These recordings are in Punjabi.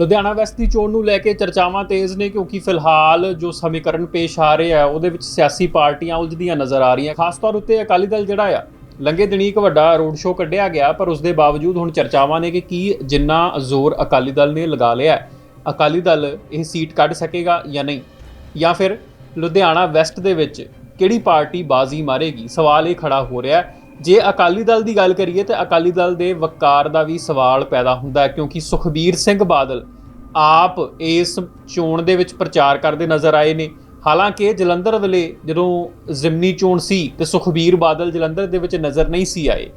ਲੁਧਿਆਣਾ ਵੈਸਟ ਦੀ ਚੋਣ ਨੂੰ ਲੈ ਕੇ ਚਰਚਾਵਾਂ ਤੇਜ਼ ਨੇ ਕਿਉਂਕਿ ਫਿਲਹਾਲ ਜੋ ਸਮੀਕਰਨ ਪੇਸ਼ ਆ ਰਹੇ ਆ, ਉਹਦੇ ਵਿੱਚ ਸਿਆਸੀ ਪਾਰਟੀਆਂ ਉਲਝਦੀਆਂ ਨਜ਼ਰ ਆ ਰਹੀਆਂ। ਖਾਸ ਤੌਰ ਉੱਤੇ ਅਕਾਲੀ ਦਲ ਜਿਹੜਾ ਆ ਲੰਗੇ ਦਿਨੀ ਇੱਕ ਵੱਡਾ ਰੋਡ ਸ਼ੋਅ ਕੱਢਿਆ ਗਿਆ, ਪਰ ਉਸ ਦੇ ਬਾਵਜੂਦ ਹੁਣ ਚਰਚਾਵਾਂ ਨੇ ਕਿ ਕੀ ਜਿੰਨਾ ਜ਼ੋਰ ਅਕਾਲੀ ਦਲ ਨੇ ਲਗਾ ਲਿਆ ਅਕਾਲੀ ਦਲ ਇਹ ਸੀਟ ਕੱਢ ਸਕੇਗਾ ਜਾਂ ਨਹੀਂ? ਜਾਂ ਫਿਰ ਲੁਧਿਆਣਾ ਵੈਸਟ ਦੇ ਵਿੱਚ ਕਿਹੜੀ ਪਾਰਟੀ ਬਾਜ਼ੀ ਮਾਰੇਗੀ? ਸਵਾਲ ਇਹ ਖੜਾ ਹੋ ਰਿਹਾ ਹੈ ਜੇ ਅਕਾਲੀ ਦਲ ਦੀ ਗੱਲ ਕਰੀਏ ਤਾਂ ਅਕਾਲੀ ਦਲ ਦੇ ਵਕਾਰ ਦਾ ਵੀ ਸਵਾਲ ਪੈਦਾ ਹੁੰਦਾ ਹੈ, ਕਿਉਂਕਿ ਸੁਖਬੀਰ ਸਿੰਘ ਬਾਦਲ ਆਪ ਇਸ ਚੋਣ ਦੇ ਵਿੱਚ ਪ੍ਰਚਾਰ ਕਰਦੇ ਨਜ਼ਰ ਆਏ ਨੇ। ਹਾਲਾਂਕਿ ਜਲੰਧਰ ਵੇਲੇ ਜਦੋਂ ਜ਼ਿਮਨੀ ਚੋਣ ਸੀ ਤੇ ਸੁਖਬੀਰ ਬਾਦਲ ਜਲੰਧਰ ਦੇ ਵਿੱਚ ਨਜ਼ਰ ਨਹੀਂ ਸੀ ਆਏ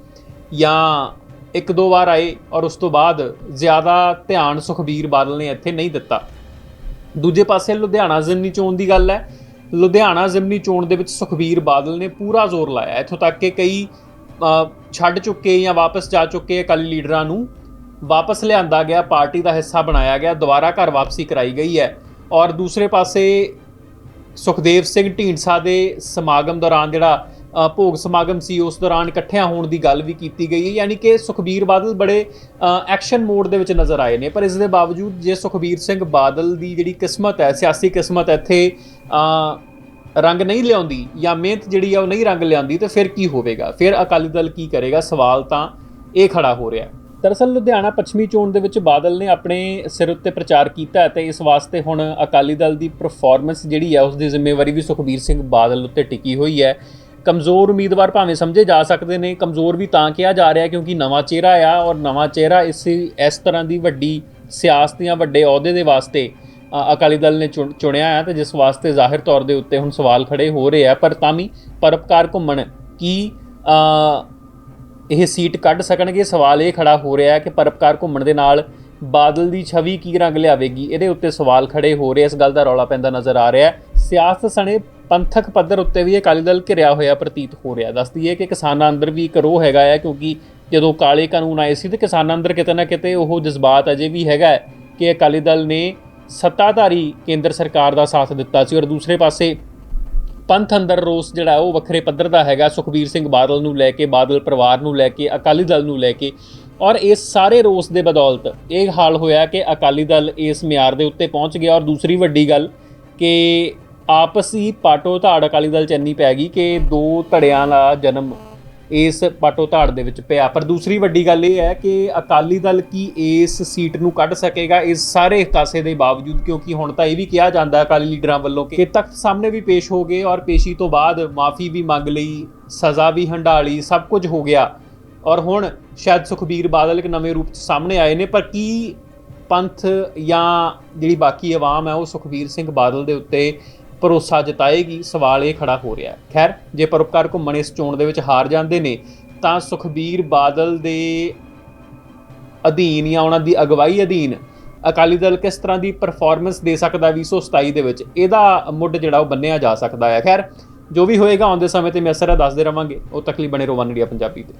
ਜਾਂ ਇੱਕ ਦੋ ਵਾਰ ਆਏ ਔਰ ਉਸ ਤੋਂ ਬਾਅਦ ਜ਼ਿਆਦਾ ਧਿਆਨ ਸੁਖਬੀਰ ਬਾਦਲ ਨੇ ਇੱਥੇ ਨਹੀਂ ਦਿੱਤਾ। ਦੂਜੇ ਪਾਸੇ ਲੁਧਿਆਣਾ ਜ਼ਿਮਨੀ ਚੋਣ ਦੀ ਗੱਲ ਹੈ। ਲੁਧਿਆਣਾ ਜ਼ਿਮਨੀ ਚੋਣ ਦੇ ਵਿੱਚ ਸੁਖਬੀਰ ਬਾਦਲ ਨੇ ਪੂਰਾ ਜ਼ੋਰ ਲਾਇਆ। ਇੱਥੋਂ ਤੱਕ ਕਿ ਕਈ ਛੱਡ ਚੁੱਕੇ ਜਾਂ ਵਾਪਸ ਜਾ ਚੁੱਕੇ ਅਕਾਲੀ ਲੀਡਰਾਂ ਨੂੰ, ਵਾਪਸ ਲਿਆਂਦਾ ਗਿਆ, ਪਾਰਟੀ ਦਾ ਹਿੱਸਾ ਬਣਾਇਆ ਗਿਆ, ਦੁਬਾਰਾ ਘਰ ਵਾਪਸੀ ਕਰਾਈ ਗਈ ਹੈ। ਔਰ ਦੂਸਰੇ ਪਾਸੇ ਸੁਖਦੇਵ ਸਿੰਘ ਢੀਂਡਸਾ ਦੇ ਸਮਾਗਮ ਦੌਰਾਨ ਜਿਹੜਾ ਭੋਗ ਸਮਾਗਮ ਸੀ, ਉਸ ਦੌਰਾਨ ਇਕੱਠਿਆਂ ਹੋਣ ਦੀ ਗੱਲ ਵੀ ਕੀਤੀ ਗਈ ਹੈ। ਯਾਨੀ ਕਿ ਸੁਖਬੀਰ ਬਾਦਲ ਬੜੇ ਐਕਸ਼ਨ ਮੋਡ ਦੇ ਵਿੱਚ ਨਜ਼ਰ ਆਏ ਨੇ। ਪਰ ਇਸ ਦੇ ਬਾਵਜੂਦ ਜੇ ਸੁਖਬੀਰ ਸਿੰਘ ਬਾਦਲ ਦੀ ਜਿਹੜੀ ਕਿਸਮਤ ਹੈ, ਸਿਆਸੀ ਕਿਸਮਤ ਇੱਥੇ ਰੰਗ ਨਹੀਂ ਲਿਆਉਂਦੀ ਜਾਂ ਮਿਹਨਤ ਜਿਹੜੀ ਆ ਉਹ ਨਹੀਂ ਰੰਗ ਲਿਆਉਂਦੀ, ਤੇ ਫਿਰ ਕੀ ਹੋਵੇਗਾ? ਫਿਰ ਅਕਾਲੀ ਦਲ ਕੀ ਕਰੇਗਾ? ਸਵਾਲ ਤਾਂ ਇਹ ਖੜਾ ਹੋ ਰਿਹਾ ਹੈ। ਦਰਅਸਲ ਲੁਧਿਆਣਾ ਪੱਛਮੀ ਚੋਣ ਦੇ ਵਿੱਚ ਬਾਦਲ ਨੇ ਆਪਣੇ ਸਿਰ ਉੱਤੇ ਪ੍ਰਚਾਰ ਕੀਤਾ ਹੈ ਤੇ ਇਸ ਵਾਸਤੇ ਹੁਣ ਅਕਾਲੀ ਦਲ ਦੀ ਪਰਫਾਰਮੈਂਸ ਜਿਹੜੀ ਹੈ ਉਸ ਦੀ ਜ਼ਿੰਮੇਵਾਰੀ ਵੀ ਸੁਖਬੀਰ ਸਿੰਘ ਬਾਦਲ ਉੱਤੇ ਟਿਕੀ ਹੋਈ ਹੈ। ਕਮਜ਼ੋਰ ਉਮੀਦਵਾਰ ਭਾਵੇਂ ਸਮਝੇ ਜਾ ਸਕਦੇ ਨੇ, ਕਮਜ਼ੋਰ ਵੀ ਤਾਂ ਕਿਹਾ ਜਾ ਰਿਹਾ ਕਿਉਂਕਿ ਨਵਾਂ ਚਿਹਰਾ ਆ ਔਰ ਨਵਾਂ ਚਿਹਰਾ ਇਸ ਇਸ ਤਰ੍ਹਾਂ ਦੀ ਵੱਡੀ ਸਿਆਸਤ ਜਾਂ ਵੱਡੇ ਅਹੁਦੇ ਦੇ ਵਾਸਤੇ ਅਕਾਲੀ ਦਲ ਨੇ ਚੁਣ- ਚੁਣਿਆ ਹੈ ਤੇ ਜਿਸ ਵਾਸਤੇ ਜ਼ਾਹਿਰ ਤੌਰ ਦੇ ਉੱਤੇ ਹੁਣ ਸਵਾਲ ਖੜੇ ਹੋ ਰਹੇ ਆ, ਪਰ ਤਾਂ ਵੀ ਪਰਪਕਾਰ ਘੁੰਮਣ ਕੀ ਇਹ ਸੀਟ ਕੱਢ ਸਕਣਗੇ? ਸਵਾਲ ਇਹ ਖੜਾ ਹੋ ਰਿਹਾ ਹੈ ਕਿ ਪਰਪਕਾਰ ਘੁੰਮਣ ਦੇ ਨਾਲ ਬਾਦਲ ਦੀ ਛਵੀ ਕੀ ਰੰਗ ਲਿਆਵੇਗੀ? ਇਹਦੇ ਉੱਤੇ ਸਵਾਲ ਖੜੇ ਹੋ ਰਹੇ ਇਸ ਗੱਲ ਦਾ ਰੌਲਾ ਪੈਂਦਾ ਨਜ਼ਰ ਆ ਰਿਹਾ। ਹੈ ਸਿਆਸਤ ਸਣੇ ਪੰਥਕ ਪੱਧਰ ਉੱਤੇ ਵੀ ਅਕਾਲੀ ਦਲ ਘਿਰਿਆ ਹੋਇਆ ਪ੍ਰਤੀਤ ਹੋ ਰਿਹਾ। ਦੱਸਦੀ ਹੈ ਕਿ ਕਿਸਾਨਾਂ ਅੰਦਰ ਵੀ ਇੱਕ ਰੋਹ ਹੈਗਾ ਹੈ ਕਿਉਂਕਿ ਜਦੋਂ ਕਾਲੇ ਕਾਨੂੰਨ ਆਏ ਸੀ ਤੇ ਕਿਸਾਨਾਂ ਅੰਦਰ ਕਿਤੇ ਨਾ ਕਿਤੇ ਉਹ ਜਜ਼ਬਾਤ ਅਜੇ ਵੀ ਹੈਗਾ ਕਿ ਅਕਾਲੀ ਦਲ ਨੇ ਸੱਤਾਧਾਰੀ ਕੇਂਦਰ ਸਰਕਾਰ ਦਾ ਸਾਥ ਦਿੱਤਾ ਸੀ ਔਰ ਦੂਸਰੇ ਪਾਸੇ ਪੰਥ ਅੰਦਰ ਰੋਸ ਜਿਹੜਾ ਉਹ ਵੱਖਰੇ ਪੱਧਰ ਦਾ ਹੈਗਾ। ਸੁਖਬੀਰ ਸਿੰਘ ਬਾਦਲ ਨੂੰ ਲੈ ਕੇ, ਬਾਦਲ ਪਰਿਵਾਰ ਨੂੰ ਲੈ ਕੇ, ਅਕਾਲੀ ਦਲ ਨੂੰ ਲੈ ਕੇ ਔਰ ਇਸ ਸਾਰੇ ਰੋਸ ਦੇ ਬਦੌਲਤ ਇਹ ਹਾਲ ਹੋਇਆ ਕਿ ਅਕਾਲੀ ਦਲ ਇਸ ਮਿਆਰ ਦੇ ਉੱਤੇ ਪਹੁੰਚ ਗਿਆ ਔਰ ਦੂਸਰੀ ਵੱਡੀ ਗੱਲ ਕਿ ਆਪਸੀ ਪਾਟੋ ਧਾੜ ਅਕਾਲੀ ਦਲ ਚ ਇੰਨੀ ਪੈ ਗਈ ਕਿ ਦੋ ਧੜਿਆਂ ਦਾ ਜਨਮ ਇਸ ਪਾਟੋ ਧਾੜ ਦੇ ਵਿੱਚ ਪਿਆ। ਪਰ ਦੂਸਰੀ ਵੱਡੀ ਗੱਲ ਇਹ ਹੈ ਕਿ ਅਕਾਲੀ ਦਲ ਕੀ ਇਸ ਸੀਟ ਨੂੰ ਕੱਢ ਸਕੇਗਾ ਇਸ ਸਾਰੇ ਕਾਸੇ ਦੇ ਬਾਵਜੂਦ? ਕਿਉਂਕਿ ਹੁਣ ਤਾਂ ਇਹ ਵੀ ਕਿਹਾ ਜਾਂਦਾ ਅਕਾਲੀ ਲੀਡਰਾਂ ਵੱਲੋਂ ਕਿ ਤਖਤ ਸਾਹਮਣੇ ਵੀ ਪੇਸ਼ ਹੋ ਗਏ ਔਰ ਪੇਸ਼ੀ ਤੋਂ ਬਾਅਦ ਮਾਫੀ ਵੀ ਮੰਗ ਲਈ, ਸਜ਼ਾ ਵੀ ਹੰਢਾ ਲਈ ਸਭ ਕੁਝ ਹੋ ਗਿਆ। ਔਰ ਹੁਣ ਸ਼ਾਇਦ ਸੁਖਬੀਰ ਬਾਦਲ ਇੱਕ ਨਵੇਂ ਰੂਪ ਚ ਸਾਹਮਣੇ ਆਏ ਨੇ, ਪਰ ਕੀ ਪੰਥ ਜਾਂ ਜਿਹੜੀ ਬਾਕੀ ਆਵਾਮ ਹੈ ਉਹ ਸੁਖਬੀਰ ਸਿੰਘ ਬਾਦਲ ਦੇ ਉੱਤੇ ਭਰੋਸਾ ਜਤਾਏਗੀ, ਸਵਾਲ ਇਹ ਖੜਾ ਹੋ ਰਿਹਾ ਹੈ। ਖੈਰ, ਜੇ ਪਰਉਪਕਾਰ ਘੁੰਮਣ ਇਸ ਚੋਣ ਦੇ ਵਿੱਚ ਹਾਰ ਜਾਂਦੇ ਨੇ, ਤਾਂ ਸੁਖਬੀਰ ਬਾਦਲ ਦੇ ਅਧੀਨ ਜਾਂ ਉਹਨਾਂ ਦੀ ਅਗਵਾਈ ਅਧੀਨ ਅਕਾਲੀ ਦਲ ਕਿਸ ਤਰ੍ਹਾਂ ਦੀ ਪਰਫਾਰਮੈਂਸ ਦੇ ਸਕਦਾ 2027 ਦੇ ਵਿੱਚ? ਇਹਦਾ ਮੁੱਢ ਜਿਹੜਾ ਉਹ ਬੰਨਿਆ ਜਾ ਸਕਦਾ ਹੈ। ਖੈਰ, ਜੋ ਵੀ ਹੋਏਗਾ ਆਉਂਦੇ ਸਮੇਂ ਤੇ ਮੈਂ ਅਸਰ ਦੱਸਦੇ ਰਵਾਂਗੇ। ਉਹ ਤੱਕ ਲਈ ਬਣੇ ਰਹੋ ਵਨ ਇੰਡੀਆ ਪੰਜਾਬੀ ਤੇ।